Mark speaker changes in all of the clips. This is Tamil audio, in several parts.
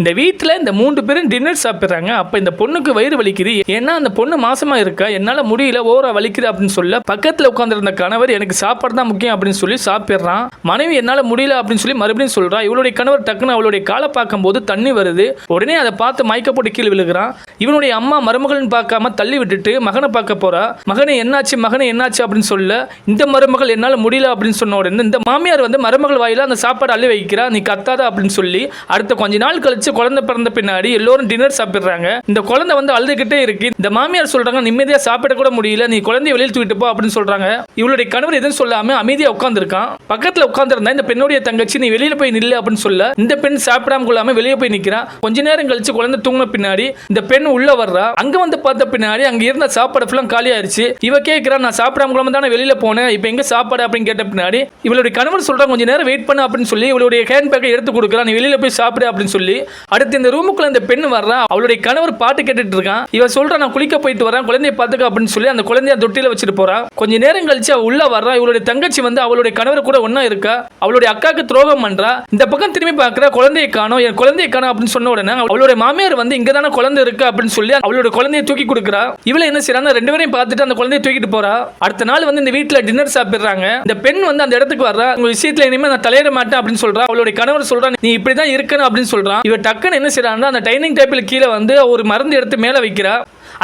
Speaker 1: இந்த வீட்டில் இந்த மூன்று பேரும் டின்னர் சாப்பிட்றாங்க. அப்போ இந்த பொண்ணுக்கு வயிறு வலிக்குது. ஏன்னா அந்த பொண்ணு மாசமா இருக்கா? என்னால் முடியல ஓரா வலிக்குது அப்படின்னு சொல்ல பக்கத்தில் உட்காந்துருந்த கணவர் எனக்கு சாப்பாடு தான் முக்கியம் அப்படின்னு சொல்லி சாப்பிட்றான். மனைவி என்னால் முடியல அப்படின்னு சொல்லி மறுபடியும் சொல்றா. இவளுடைய கணவர் டக்குன்னு அவளுடைய காலை பார்க்கும்போது தண்ணி வருது. உடனே அதை பார்த்து மயக்க போட்டு கீழே விழுகிறான். இவனுடைய அம்மா மருமகள்னு பார்க்காம தள்ளி விட்டுட்டு மகனை பார்க்க போறா. மகனை என்னாச்சு? மகனை என்னாச்சு? அப்படின்னு சொல்ல இந்த மருமகள் என்னால் முடியல அப்படின்னு சொன்ன உடனே இந்த மாமியார் வந்து மருமகள் வாயில அந்த சாப்பாடு அள்ளி வைக்கிறா. நீ கத்தாத அப்படின்னு சொல்லி அடுத்த கொஞ்ச நாள் கழிச்சு குழந்தை பிறந்த பின்னாடி எல்லோரும் டின்னர் சாப்பிடுறாங்க. இந்த குழந்தை வந்து அழுதுகிட்டே இருக்கு. இந்த மாமியார் சொல்றாங்க நிம்மதியா சாப்பிட கூட முடியல நீ குழந்தைய வெளியில் தூக்கிட்டு போ அப்படின்னு சொல்றாங்க. இவளுடைய கணவர் எதுவும் சொல்லாம அமைதியா உட்காந்துருக்கான் பக்கத்துல உட்காந்துருந்தா இந்த பெண்ணுடைய தங்கச்சி நீ வெளியில போய் நில்லு அப்படின்னு சொல்ல இந்த பெண் சாப்பிடாம கொள்ளாம வெளியே போய் நிக்கிறான் கொஞ்ச நேரம் கழிச்சு குழந்தை தூங்கின பின்னாடி இந்த பெண் உள்ள வர்றா. அங்க வந்து பார்த்த பின்னாடி அங்க இருந்த சாப்பாடு ஃபுல்லாம் காலியாயிருச்சு. இவ கேட்கிறா நான் சாப்பிடாம கொள்ளாம தானே வெளியில போனேன். இப்போ எங்க சாப்பாடு? அப்படின்னு கேட்ட பின்னாடி இவளுடைய கணவர் சொல்றான் கொஞ்ச நேரம் வெயிட் பண்ண அப்படின்னு சொல்லி இவளுடைய ஹேண்ட் பேக்கை எடுத்து கொடுக்குறா. நீ வெளியில போய் சாப்பிடு அப்படின்னு சொல்லி அடுத்து இந்த ரூமுக்குள்ள இந்த பெண் வர்றா அவளுடைய கணவர் பாட்டு கேட்டுட்டு இருக்கான். இவன் சொல்றா நான் குளிக்க போயிட்டு வரேன் குழந்தைய பாத்துக்க அப்படின்னு சொல்லி அந்த குழந்தைய தொட்டில வச்சுட்டு போறா. கொஞ்ச நேரம் கழிச்சு அவ உள்ள வர்றா. இவளுடைய தங்கச்சி வந்து அவளுடைய கணவர் கூட ஒன்னா இருக்கா. அவளுடைய அக்காக்கு துரோகம் பண்றா. இந்த பக்கம் திரும்பி பாக்குற குழந்தைய காணோம் என் குழந்தைய காணும் அப்படின்னு சொன்ன உடனே அவளுடைய மாமியார் வந்து இங்க தானே குழந்தை இருக்கு அப்படின்னு சொல்லி அவளுடைய குழந்தைய தூக்கி கொடுக்குறா. இவள என்ன செய்யறாங்க ரெண்டு பேரையும் பார்த்துட்டு அந்த குழந்தைய தூக்கிட்டு போறா. அடுத்த நாள் வந்து இந்த வீட்டுல டின்னர் சாப்பிடுறாங்க. இந்த பெண் வந்து அந்த இடத்துக்கு வர்றா. உங்க விஷயத்துல இனிமே நான் தலையிட மாட்டேன் அப்படின்னு சொல்றா. அவளுடைய கணவர் சொல்றா நீ இப்படிதான் இருக்கணும் அப்படின்னு சொல்றான் இவ டக்குன்னு என்ன செய்யறாங்கன்னா அந்த டைனிங் டேபிள் கீழே வந்து ஒரு மருந்து எடுத்து மேலே வைக்கிறா.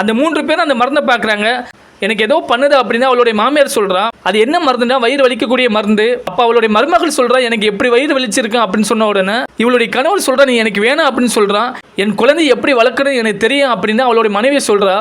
Speaker 1: அந்த மூன்று பேரும் அந்த மருந்தை பார்க்குறாங்க. எனக்கு ஏதோ பண்ணுது அப்படின்னு அவளுடைய மாமியார் சொல்கிறா அது என்ன மருந்துனா வயிறு வலிக்கக்கூடிய மருந்து. அப்போ அவளுடைய மருமகள் சொல்கிறா எனக்கு எப்படி வயிறு வலிச்சிருக்கும் அப்படின்னு சொன்ன உடனே இவளுடைய கணவர் சொல்கிறான் நீ எனக்கு வேணாம் அப்படின்னு சொல்கிறான் என் குழந்தை எப்படி வளர்க்குறது எனக்கு தெரியும் அப்படின்னு அவளுடைய மனைவி சொல்கிறா